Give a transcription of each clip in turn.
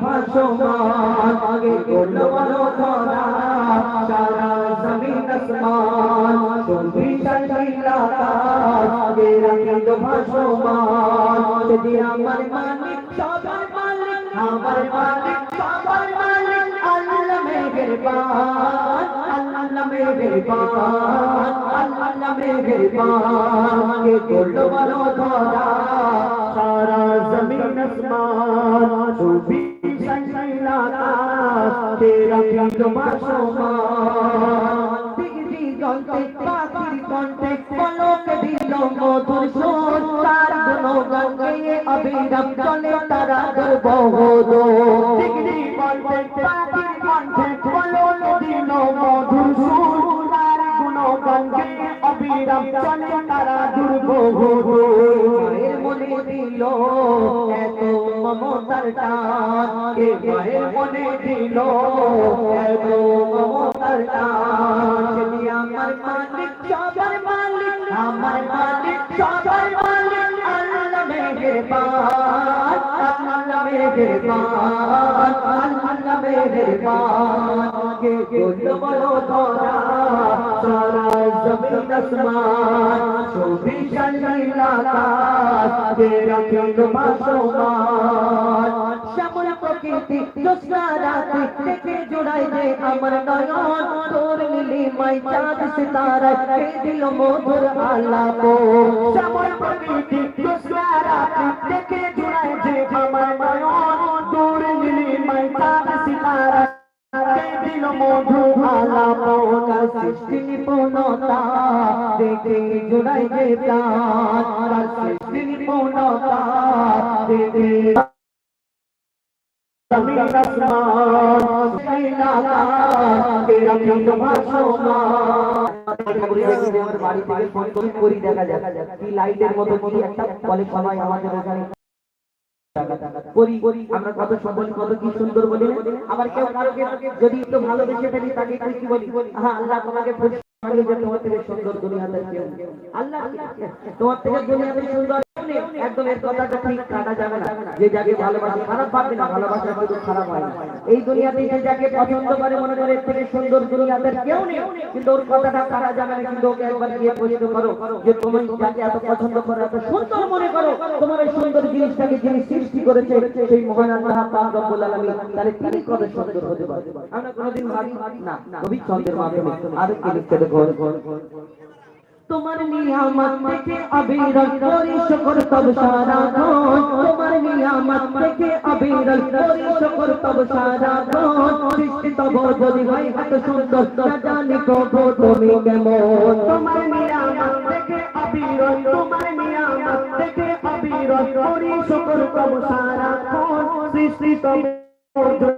ভাসমান আগে বলল বলো ধরা সারা জমিন আসমান ছবি চালিলা আগে রাখিল ভাসমান যদি আমার মালিক সবার মালিক আমার মালিক সবার মালিক আল্লাহ মেহেরবান আল্লাহ মেহেরবান আল্লাহ মেহেরবান কে করল বলো ধরা সারা জমিন আসমান সুবি সাইলা তেরা কিলো মাসমান দিগদি গন্তে পাখির কণ্ঠে পলক দিল মধুর সুর তার গুণগান গেয়ে অবিরাম চলে তারা গর্ববোধ দিগদি গন্তে পাখির কণ্ঠে পলক দিল মধুর সুর তার গুণগান গেয়ে অবিরাম চলে তারা দুর্বোধ মায়ের মনে দিল, এত মমতার টান কে মায়ের মনে দিল, এত মমতার টান যদি আমার মালিক, সবার মালিক, আমার মালিক, সবার মালিক, আল্লাহ کرپا জ্যোৎস্না রাতে দেখে জোড়াই যে আমার নয়ন তোর নীলি মাই চাঁদ সিতারা কে দিল মধুর আলাপ শ্যামল প্রকৃতি জ্যোৎস্না রাতে দেখে জোড়াই যে আমার নয়ন তোর নীলি মাই চাঁদ সিতারা দিল মধু আলাপনা সৃষ্টি নিপুণতা দেখে জোড়াই যে প্রাণ তার সৃষ্টি নিপুণতা দেখে থেকে আমরা কত সুন্দর কত কি সুন্দর বলি আবার কেউ কাউকে যদি একটু ভালোবেসে ফেলি তাকে কি বলি হ্যাঁ আল্লাহ তোমাকে খুশি তোমার থেকে সুন্দর আল্লাহ তোমার থেকে সুন্দর। একদম এর কথাটা ঠিক, কাটা যাবে না। যে যাকে ভালোবাসে খারাপ ভাববে না ভালোবাসা শুধু খারাপ হয় না। এই দুনিয়াতে যে যাকে পছন্দ করে, মনে করে এর থেকে সুন্দর দুনিয়াতে কেউ নেই। কিন্তু ওর কথাটা কাটা যাবে না, কিন্তু ওকে একবার গিয়ে প্রশ্ন করো যে তুমি যাকে এত পছন্দ করো, এত সুন্দর মনে করো, তোমার এই সুন্দর জিনিসটাকে যিনি সৃষ্টি করেছে, সেই মহান আল্লাহ পাক রব্বুল আলামিন, তাহলে তিনি কত সুন্দর হতে পারে আমরা কোনোদিন ভাবি না, কবি ছন্দের মাধ্যমে আরেকটি লিখতে দেখো তোমার নিয়ামত থেকে অবিরল করি শুকর তব সারা ধন তোমার নিয়ামত থেকে অবিরল করি শুকর তব সারা ধন সৃষ্টি তব যদি হয় এত সুন্দর না জানি প্রভু তুমি কেমন তোমার নিয়ামত থেকে অবিরল তোমার নিয়ামত থেকে অবিরল করি শুকর তব সারা ধন সৃষ্টি তব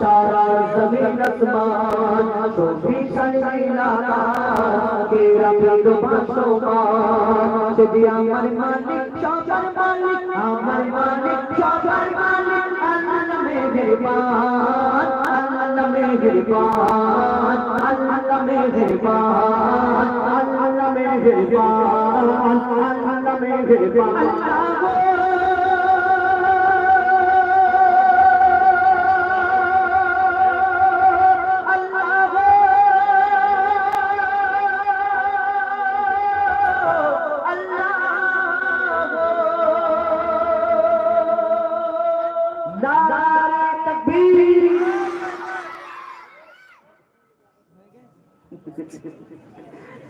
ধরা সারা জমিন আসমান সবই শালীলা কে রাখিল ভাসমান যদি আমার মালিক সবার মালিক আমার মালিক সবার মালিক আল্লাহ মেহেরবান আল্লাহ মেহেরবান আল্লাহ মেহেরবান আল্লাহ মেহেরবান আল্লাহ মেহেরবান আল্লাহ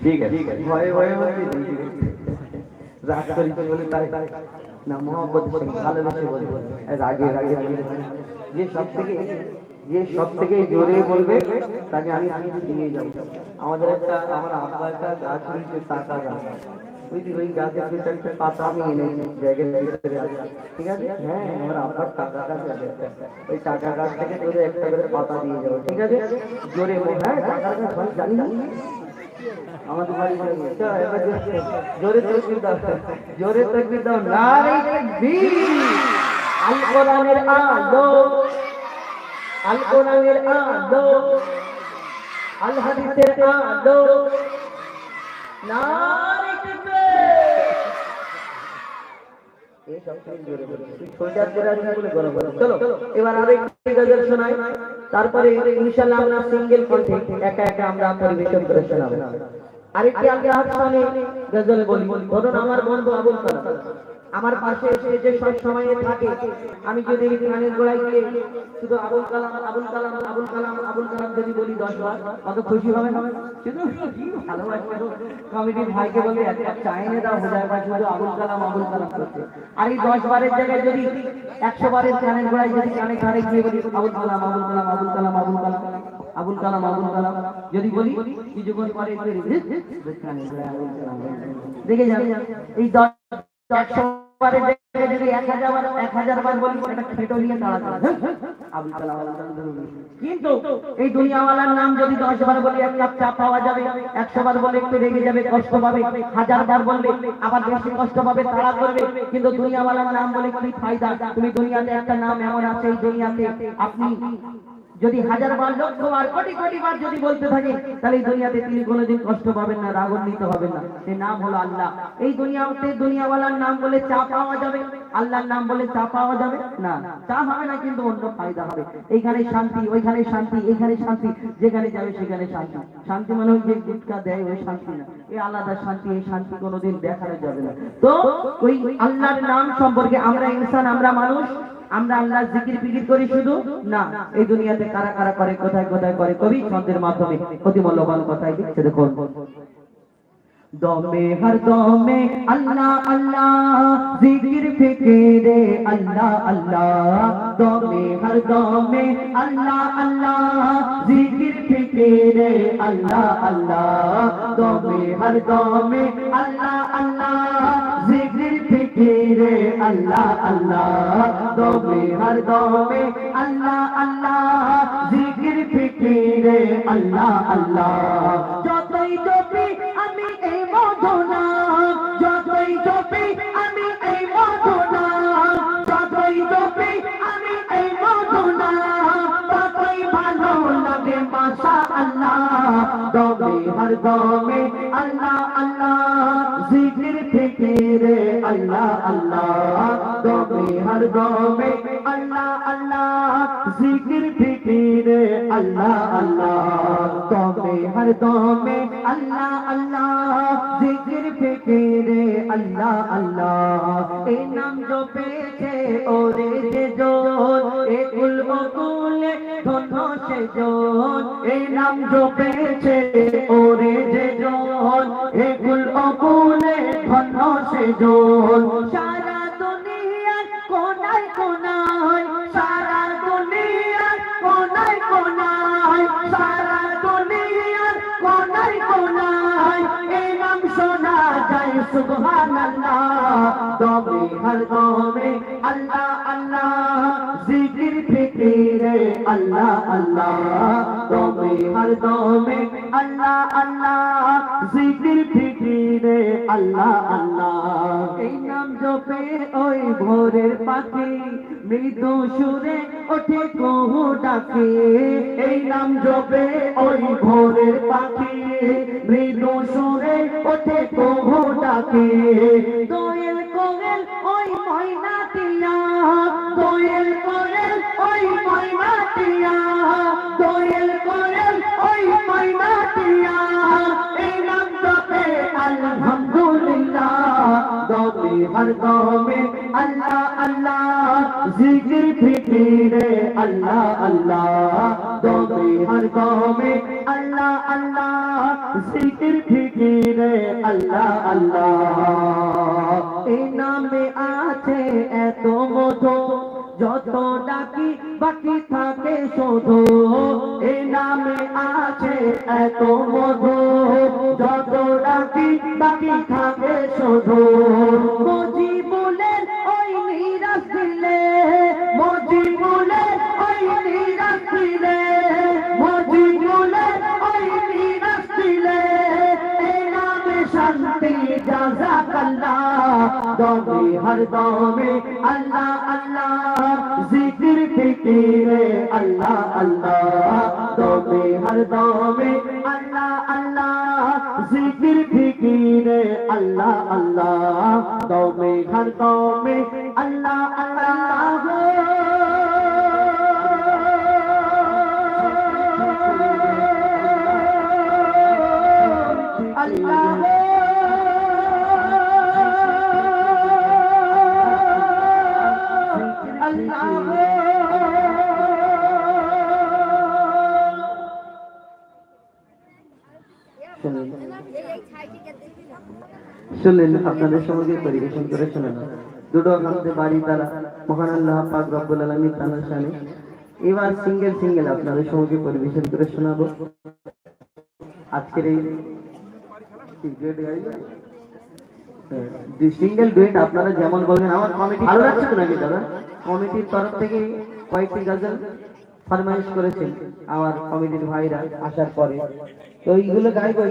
ঠিক আছে ভয়ে ভয়ে বলছি রাগ করি বলে তাই না মোহাম্মদ ভালোবেসে বলি রাগে রাগে রাগে যে সব থেকে যে সব থেকে জোরে বলবে তাকে আমি আমি নিয়ে যাব আমাদের একটা আমার আব্বা একটা গাছ রয়েছে টাকা গাছ বুঝলি ওই গাছের দুটো একটা পাতা আমি এনেছি জায়গায় জায়গায় ঠিক আছে হ্যাঁ আমার আব্বার টাকা গাছ আছে একটা। ওই টাকা গাছ থেকে তোদের একটা করে পাতা দিয়ে যাব ঠিক আছে জোরে বল হ্যাঁ টাকা গাছ হয় জানি না আমাদের বাড়ি এবার জোরে- তকবীর দাও, জোরে তকবীর দাও। নারে তাকবীর। আল। কোরআনের আলো। কোরআনের আলো। হাদিসের নারে তাকবীর। এবার আরেকটি গজল শোনাই। তারপরে ইনশাআল্লাহ আমরা সিঙ্গেল কণ্ঠে একা একা আমরা পরিবেশন করে শোনাবো। আরেকটি আগে হাসানে গজল বলি, ধরুন আমার বন্ধু আবুল কালাম। আমার পাশে এসে যে সব সময় থাকে আমি যদি গানের গোড়ায় গিয়ে শুধু আবুল কালাম আবুল কালাম আবুল কালাম আবুল কালাম যদি বলি দশ বার কত খুশি হবে ভালোবাসবে কমিটির ভাইকে বলে চাইনে দাও বোঝায় বা শুধু আবুল কালাম আবুল কালাম করছে আর এই দশ বারের জায়গায় যদি একশো বারের গানের গোড়ায় যদি কানে কানে গিয়ে বলি আবুল কালাম আবুল কালাম আবুল কালাম আবুল কালাম আবুল কালাম আবুল কালাম যদি বলি কিছুক্ষণ পরে কানের। দেখে যাবে এই দশ কিন্তু এই দুনিয়াওয়ালার নাম যদি দশ বার বলি, এক কাপ চা পাওয়া যাবে। একশো বার বলে একটু রেগে যাবে, কষ্ট পাবে। হাজার বার বললে আবার বেশি কষ্ট পাবে, তাড়া করবে। কিন্তু দুনিয়াওয়ালার নাম বলে কি ফায়দা? তুমি দুনিয়াতে একটা নাম এমন আছে, এই দুনিয়াতে আপনি যদি হাজার বার লক্ষ বার কোটি কোটি বার যদি বলতে থাকেন তাহলে এই দুনিয়াতে তিনি কোনোদিন কষ্ট পাবেন না, রাগান্বিত হবেন না। সেই নাম হলো আল্লাহ। এই দুনিয়াতে দুনিয়াওয়ালার নাম বলে চা পাওয়া যাবে। আল্লাহর নাম বলে চা পাওয়া যাবে? না। চা হবে না, কিন্তু অন্য ফায়দা হবে। এইখানে শান্তি, ওইখানে শান্তি, এইখানে শান্তি, যেখানে যাবে সেখানে শান্তি। শান্তি মানে ওই যে গুটকা দেয়, ওই শান্তি না। এই আলাদা শান্তি, এই শান্তি কোনোদিন দেখানো যাবে না। তো ওই আল্লাহর নাম সম্পর্কে আমরা ইনসান, আমরা মানুষ আমরা আল্লাহ জিকির ফিকির করি শুধু? না। এই দুনিয়াতে কারা কারা করে, কোথায় কোথায় করে? কবি ছন্দের মাধ্যমে। অতি মূল্যবান কথাই দিচ্ছে দেখুন। দমে হর দমে আল্লাহ আল্লাহ, জিকির ফিকিরে আল্লাহ আল্লাহ। দমে হর দমে আল্লাহ আল্লাহ, জিকির ফিকিরে আল্লাহ আল্লাহ। দমে হর দমে আল্লাহ আল্লাহ, জিকির ফিকিরে আল্লাহ আল্লাহ, দমে হর দমে আল্লাহ আল্লাহ, জিকির ফিকিরে, আল্লাহ আল্লাহ। যতই জপি আমি এই মধুনা, যতই জপি আমি এই মধুনা, যতই জপি আমি এই মধুনা, ততই ভালো লাগে মাশা আল্লাহ দমে হর দমে আল্লাহ আল্লাহ, জিকির ফিকিরে আল্লাহ আল্লাহ, দমে, হর দমে। আল্লাহ আল্লাহ, জিকির, ফিকিরে, আল্লাহ আল্লাহ, দমে, হর দমে। আল্লাহ আল্লাহ, জিকির, ফিকিরে, আল্লাহ আল্লাহ। এই জো পেছে ওরে যে জোর এ কুল বকুলে ধন্য সে জোর এই জো পেছে ওরে যে জোর ধন্য ফিকিরে আল্লাহ আল্লাহ দমে হর দমে আল্লাহ আল্লাহ, জিকির ফিকিরে আল্লাহ আল্লাহ। এই নাম জপে ওই ভোরের পাখি, মৃদু সুরে ওঠে কহু ডাকে। এই নাম জপে ওই ভোরের পাখি, মৃদু সুরে ওঠে কহু ডাকে। দোয়েল কোয়েল ওই ময়না টিয়া দোয়েল কোয়েল ওই ময়না টিয়া দোয়েল কোয়েল ওই ময়না টিয়া এই নাম জপে আলহামদুলিল্লাহ। দমে হর দমে আল্লাহ আল্লাহ। জিকির ফিকিরে আল্লাহ আল্লাহ। দমে হর দমে আল্লাহ আল্লাহ। জিকির ফিকিরে আল্লাহ আল্লাহ। এই নামে আছে এত মধু, যত ডাকি বাকি থাকে শুধু। এই নামে আছে এত মধু, যত ডাকি বাকি থাকে দমে হর দমে আল্লাহ আল্লাহ জিকির ফিকিরে আল্লাহ আল্লাহ দমে হর দমে আল্লাহ আল্লাহ জিকির ফিকিরে আল্লাহ আল্লাহ দমে হর দমে আল্লাহ আল্লাহ শুনলেন আপনাদের সঙ্গে পরিবেশন করে শুনেন দুটো গানতে বাড়ি তারা, মহান আল্লাহ পাক রব্বুল আলামিন তাআলার শানে এবার সিঙ্গেল সিঙ্গেল আপনাদের সঙ্গে পরিবেশন করে শোনাবো। আজকের এই সিঙ্গেল ডুয়েট আপনারা যেমন বলবেন, আমার কমিটি ভালো লাগছে তো নাকি দাদা? কমিটির তরফ থেকে কয়েকটি গজল ফরমাইশ করেছেন আমার কমিটির ভাইরা আসার পরে। তো এইগুলো গাইবো